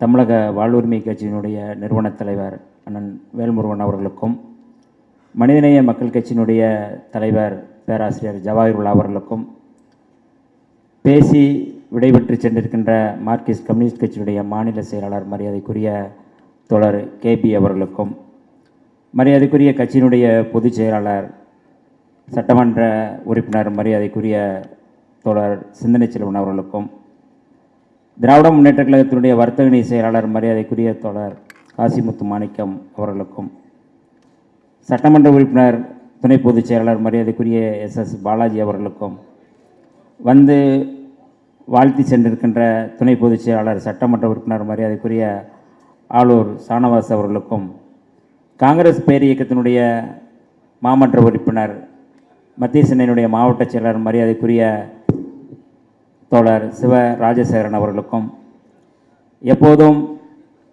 தமிழக வாழ்வுரிமை கட்சியினுடைய நிறுவனத் தலைவர் அண்ணன் வேல்முருகன் அவர்களுக்கும் மனிதநேய மக்கள் கட்சியினுடைய தலைவர் பேராசிரியர் ஜவாஹிருல்லா அவர்களுக்கும் பேசி விடைபெற்று சென்றிருக்கின்ற மார்க்சிஸ்ட் கம்யூனிஸ்ட் கட்சியினுடைய மாநில செயலாளர் மரியாதைக்குரிய தோழர் கேபி அவர்களுக்கும் மரியாதைக்குரிய கட்சியினுடைய பொதுச் செயலாளர் சட்டமன்ற உறுப்பினர் மரியாதைக்குரிய தோழர் சிந்தனை செல்வன் அவர்களுக்கும் திராவிட முன்னேற்ற கழகத்தினுடைய வர்த்தகணி செயலாளர் மரியாதைக்குரிய தொடர் காசிமுத்து மாணிக்கம் அவர்களுக்கும் சட்டமன்ற உறுப்பினர் துணை பொதுச் செயலாளர் மரியாதைக்குரிய எஸ் எஸ் பாலாஜி அவர்களுக்கும் வந்து வாழ்த்தி சென்றிருக்கின்ற துணை பொதுச் செயலாளர் சட்டமன்ற உறுப்பினர் மரியாதைக்குரிய ஆளூர் சானவாஸ் அவர்களுக்கும் காங்கிரஸ் பேர் இயக்கத்தினுடைய மாமன்ற உறுப்பினர் மத்திய சென்னையினுடைய மாவட்ட செயலாளர் மரியாதைக்குரிய தோழர் சிவ ராஜசேகரன் அவர்களுக்கும் எப்போதும்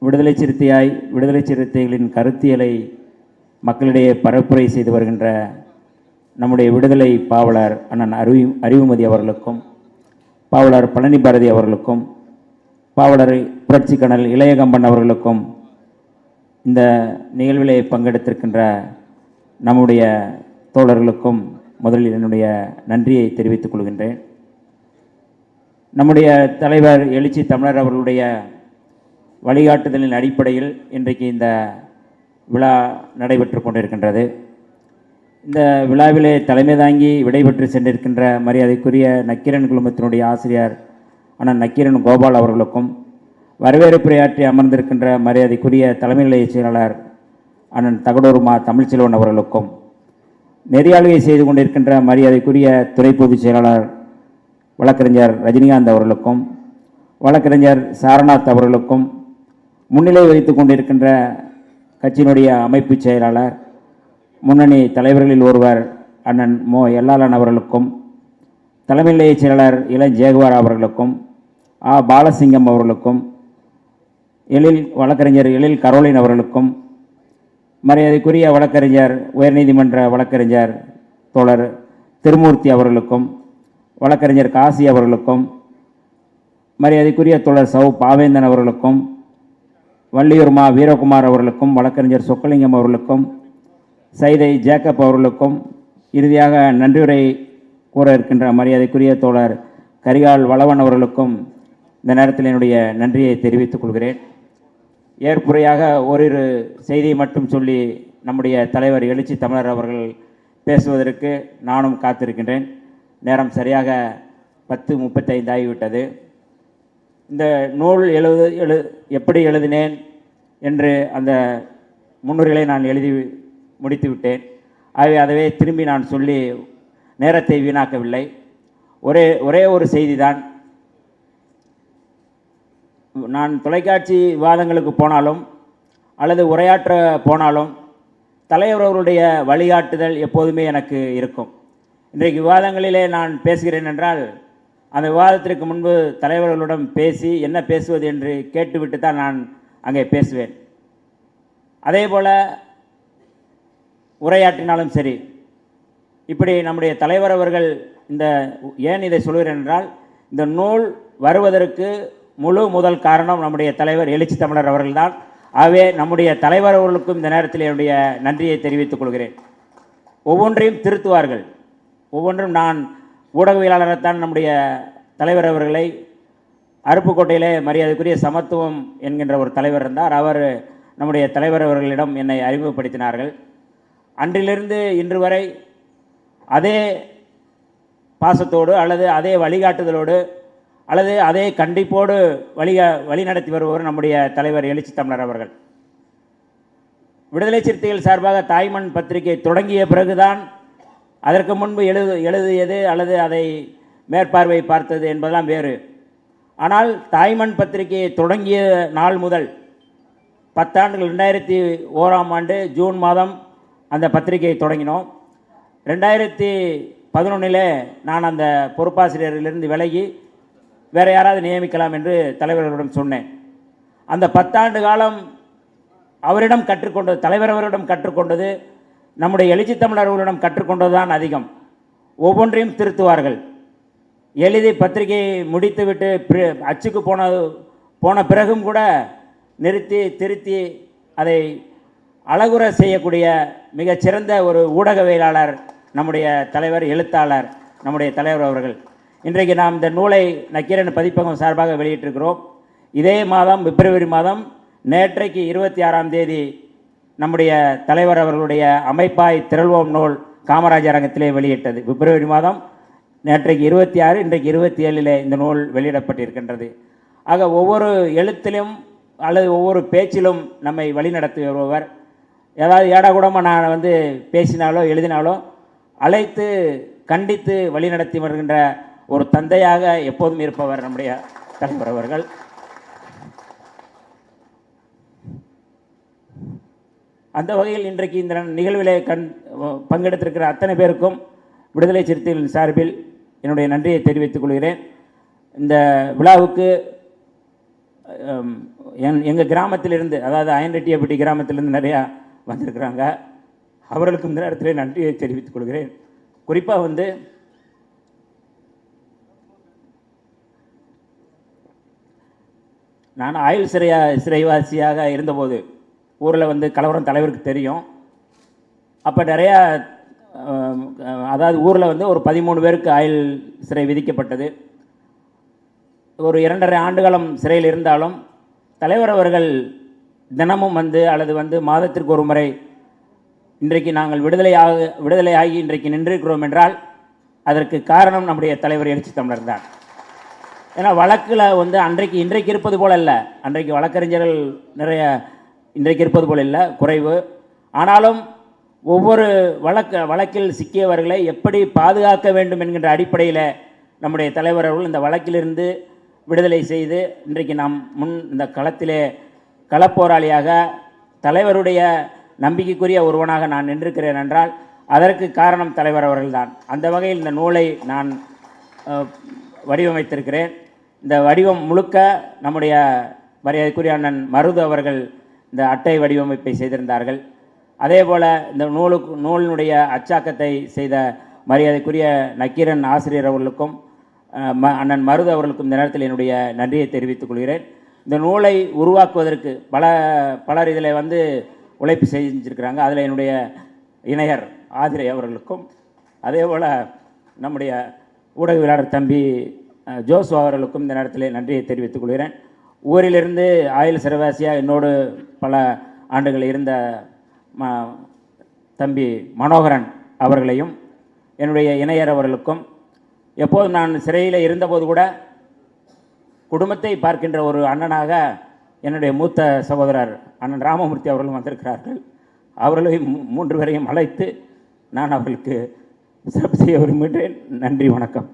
விடுதலை சிறுத்தையாய் விடுதலை சிறுத்தைகளின் கருத்தியலை மக்களிடையே பரப்புரை செய்து வருகின்ற நம்முடைய விடுதலை பாவலர் அண்ணன் அறிவு அறிவுமதி அவர்களுக்கும் பாவலர் பழனி பாரதி அவர்களுக்கும் பாவலர் புரட்சிக்கணல் இளையகம்பன் அவர்களுக்கும் இந்த நிகழ்விலே பங்கெடுத்திருக்கின்ற நம்முடைய தோழர்களுக்கும் முதலில் என்னுடைய நன்றியை தெரிவித்துக் கொள்கின்றேன். நம்முடைய தலைவர் எழுச்சி தமிழர் அவர்களுடைய வழிகாட்டுதலின் அடிப்படையில் இன்றைக்கு இந்த விழா நடைபெற்று கொண்டிருக்கின்றது. இந்த விழாவிலே தலைமை தாங்கி விடைபெற்று சென்றிருக்கின்ற மரியாதைக்குரிய நக்கீரன் குழுமத்தினுடைய ஆசிரியர் அண்ணன் நக்கீரன் கோபால் அவர்களுக்கும் வரவேற்புரையாற்றி அமர்ந்திருக்கின்ற மரியாதைக்குரிய தலைமை நிலைய செயலாளர் அண்ணன் தகடூர்மா தமிழ்ச்செல்வன் அவர்களுக்கும் நெறியாளுகை செய்து கொண்டிருக்கின்ற மரியாதைக்குரிய துறை பொதுச் செயலாளர் வழக்கறிஞர் ரஜினிகாந்த் அவர்களுக்கும் வழக்கறிஞர் சாரநாத் அவர்களுக்கும் முன்னிலை வைத்து கொண்டிருக்கின்ற கட்சியினுடைய அமைப்பு செயலாளர் முன்னணி தலைவர்களில் ஒருவர் அண்ணன் மோ. எல்லாளன் அவர்களுக்கும் தலைமை நிலைய செயலாளர் இளம் ஜெயகுமார் அவர்களுக்கும் ஆ. பாலசிங்கம் அவர்களுக்கும் எழில் வழக்கறிஞர் எழில் கரோலின் அவர்களுக்கும் மரியாதைக்குரிய வழக்கறிஞர் உயர்நீதிமன்ற வழக்கறிஞர் தோழர் திருமூர்த்தி அவர்களுக்கும் வழக்கறிஞர் காசி அவர்களுக்கும் மரியாதைக்குரிய தோழர் சவு பாவேந்தன் அவர்களுக்கும் வள்ளியூர் மா வீரகுமார் அவர்களுக்கும் வழக்கறிஞர் சொக்கலிங்கம் அவர்களுக்கும் சைதை ஜேக்கப் அவர்களுக்கும் இறுதியாக நன்றியுரை கூற இருக்கின்ற மரியாதைக்குரிய தோழர் கரிகால் வளவன் அவர்களுக்கும் இந்த நேரத்தில் என்னுடைய நன்றியை தெரிவித்துக் கொள்கிறேன். ஏற்புரையாக ஓரிரு செய்தியை மட்டும் சொல்லி நம்முடைய தலைவர் எழுச்சி தமிழர் அவர்கள் பேசுவதற்கு நானும் காத்திருக்கின்றேன். நேரம் சரியாக பத்து முப்பத்தைந்து ஆகிவிட்டது. இந்த நூல் எழுது எழு எப்படி எழுதினேன் என்று அந்த முன்னுரைகளை நான் எழுதி முடித்து விட்டேன் ஆகவே அதவே திரும்பி நான் சொல்லி நேரத்தை வீணாக்கவில்லை. ஒரே ஒரே ஒரு செய்தி தான் நான் தொலைக்காட்சி விவாதங்களுக்கு போனாலும் அல்லது உரையாற்ற போனாலும் தலைவர் அவருடைய வழிகாட்டுதல் எப்போதுமே எனக்கு இருக்கும். இன்றைக்கு விவாதங்களிலே நான் பேசுகிறேன் என்றால் அந்த விவாதத்திற்கு முன்பு தலைவர்களுடன் பேசி என்ன பேசுவது என்று கேட்டுவிட்டு தான் நான் அங்கே பேசுவேன். அதே போல் உரையாற்றினாலும் சரி இப்படி நம்முடைய தலைவர் அவர்கள் இந்த ஏன் இதை சொல்கிறேன் என்றால் இந்த நூல் வருவதற்கு முழு முதல் காரணம் நம்முடைய தலைவர் எழுச்சி தமிழர் அவர்கள்தான். ஆகவே நம்முடைய தலைவர் அவர்களுக்கும் இந்த நேரத்தில் என்னுடைய நன்றியை தெரிவித்துக் கொள்கிறேன். ஒவ்வொன்றையும் திருத்துவார்கள். ஒவ்வொன்றும் நான் ஊடகவியலாளரைத்தான் நம்முடைய தலைவர் அவர்களை அருப்புக்கோட்டையிலே மரியாதைக்குரிய சமத்துவம் என்கின்ற ஒரு தலைவர் இருந்தார். அவர் நம்முடைய தலைவர் அவர்களிடம் என்னை அறிமுகப்படுத்தினார்கள். அன்றிலிருந்து இன்று வரை அதே பாசத்தோடு அல்லது அதே வழிகாட்டுதலோடு அல்லது அதே கண்டிப்போடு வழி வழிநடத்தி வருபவர் நம்முடைய தலைவர் எழுச்சி தமிழர் அவர்கள். விடுதலை சிறுத்தைகள் சார்பாக தாய்மண் பத்திரிகை தொடங்கிய பிறகுதான் அதற்கு முன்பு எழுது எழுதியது அல்லது அதை மேற்பார்வை பார்த்தது என்பதெல்லாம் வேறு. ஆனால் தாய்மண் பத்திரிகையை தொடங்கிய நாள் முதல் பத்தாண்டுகள் ரெண்டாயிரத்தி ஓராம் ஆண்டு ஜூன் மாதம் அந்த பத்திரிகையை தொடங்கினோம். ரெண்டாயிரத்தி பதினொன்றில் நான் அந்த பொறுப்பாசிரியரிலிருந்து விலகி வேறு யாராவது நியமிக்கலாம் என்று தலைவர்களிடம் சொன்னேன். அந்த பத்தாண்டு காலம் அவரிடம் கற்றுக்கொண்டது தலைவர் அவரிடம் கற்றுக்கொண்டது நம்முடைய எழுச்சி தமிழர் அவர்களிடம் கற்றுக்கொண்டது தான் அதிகம். ஒவ்வொன்றையும் திருத்துவார்கள். எழுதி பத்திரிகையை முடித்துவிட்டு அச்சுக்கு போன போன பிறகும் கூட நிறுத்தி திருத்தி அதை அழகுற செய்யக்கூடிய மிகச்சிறந்த ஒரு ஊடகவியலாளர் நம்முடைய தலைவர் எழுத்தாளர் நம்முடைய தலைவர் அவர்கள். இன்றைக்கு நாம் இந்த நூலை நக்கீரன் பதிப்பகம் சார்பாக வெளியிட்டிருக்கிறோம். இதே மாதம் பிப்ரவரி மாதம் நேற்றைக்கு இருபத்தி ஆறாம் தேதி நம்முடைய தலைவர் அவர்களுடைய அமைப்பாய் திரள்வோம் நூல் காமராஜர் அரங்கத்திலே வெளியிட்டது. பிப்ரவரி மாதம் நேற்றைக்கு இருபத்தி ஆறு இன்றைக்கு இருபத்தி ஏழிலே இந்த நூல் வெளியிடப்பட்டிருக்கின்றது. ஆக ஒவ்வொரு எழுத்திலும் அல்லது ஒவ்வொரு பேச்சிலும் நம்மை வழிநடத்தி வருபவர் ஏதாவது ஏடாகூடமாக நான் வந்து பேசினாலோ எழுதினாலோ அழைத்து கண்டித்து வழிநடத்தி வருகின்ற ஒரு தந்தையாக எப்போதும் இருப்பவர் நம்முடைய தலைவர் அவர்கள். அந்த வகையில் இன்றைக்கு இந்த நிகழ்விலே கண் பங்கெடுத்திருக்கிற அத்தனை பேருக்கும் விடுதலை சிறுத்தைகளின் சார்பில் என்னுடைய நன்றியை தெரிவித்துக் கொள்கிறேன். இந்த விழாவுக்கு என் எங்கள் கிராமத்திலிருந்து அதாவது அயன்ரெட்டியப்பட்டி கிராமத்திலிருந்து நிறையா வந்திருக்கிறாங்க. அவர்களுக்கும் இந்த நேரத்தில் நன்றியை தெரிவித்துக் கொள்கிறேன். குறிப்பாக வந்து நான் ஆயுள் சிறையா சிறைவாசியாக இருந்தபோது ஊரில் வந்து கலவரம் தலைவருக்கு தெரியும். அப்போ நிறையா அதாவது ஊரில் வந்து ஒரு பதிமூணு பேருக்கு ஆயுள் சிறை விதிக்கப்பட்டது. ஒரு இரண்டரை ஆண்டுகாலம் சிறையில் இருந்தாலும் தலைவர் அவர்கள் தினமும் வந்து அல்லது வந்து மாதத்திற்கு ஒரு முறை இன்றைக்கு நாங்கள் விடுதலையாக விடுதலையாகி இன்றைக்கு நின்றிருக்கிறோம் என்றால் அதற்கு காரணம் நம்முடைய தலைவர் எழுச்சி தமிழர் தான். ஏன்னா வழக்கில் வந்து அன்றைக்கு இன்றைக்கு இருப்பது போல அல்ல. அன்றைக்கு வழக்கறிஞர்கள் நிறைய இன்றைக்கு இருப்பது போல் இல்லை குறைவு. ஆனாலும் ஒவ்வொரு வழக்க வழக்கில் சிக்கியவர்களை எப்படி பாதுகாக்க வேண்டும் என்கின்ற அடிப்படையில் நம்முடைய தலைவர் அவர்கள் இந்த வழக்கிலிருந்து விடுதலை செய்து இன்றைக்கு நாம் முன் இந்த களத்திலே களப்போராளியாக தலைவருடைய நம்பிக்கைக்குரிய ஒருவனாக நான் நின்றிருக்கிறேன் என்றால் அதற்கு காரணம் தலைவர் அவர்கள்தான். அந்த வகையில் இந்த நூலை நான் வடிவமைத்திருக்கிறேன். இந்த வடிவம் முழுக்க நம்முடைய மரியாதைக்குரிய அண்ணன் மருது அவர்கள் இந்த அட்டை வடிவமைப்பை செய்திருந்தார்கள். அதே போல் இந்த நூலுக்கு நூலினுடைய அச்சாக்கத்தை செய்த மரியாதைக்குரிய நக்கீரன் ஆசிரியர் அவர்களுக்கும் ம அண்ணன் மருது அவர்களுக்கும் இந்த நேரத்தில் என்னுடைய நன்றியை தெரிவித்துக் கொள்கிறேன். இந்த நூலை உருவாக்குவதற்கு பல பலர் இதில் வந்து உழைப்பு செஞ்சிருக்கிறாங்க. அதில் என்னுடைய இணையர் ஆதிரை அவர்களுக்கும் அதே போல் நம்முடைய ஊடகவியலாளர் தம்பி ஜோசு அவர்களுக்கும் இந்த நேரத்தில் நன்றியை தெரிவித்துக் கொள்கிறேன். ஊரிலிருந்து ஆயுள் சிறைவாசியாக என்னோடு பல ஆண்டுகள் இருந்த ம தம்பி மனோகரன் அவர்களையும் என்னுடைய இணையர் அவர்களுக்கும் எப்போதும் நான் சிறையில் இருந்தபோது கூட குடும்பத்தை பார்க்கின்ற ஒரு அண்ணனாக என்னுடைய மூத்த சகோதரர் அண்ணன் ராமமூர்த்தி அவர்களும் வந்திருக்கிறார்கள். அவர்களையும் மூன்று பேரையும் அழைத்து நான் அவர்களுக்கு சிறப்பு செய்ய விரும்புகிறேன் நன்றி வணக்கம்.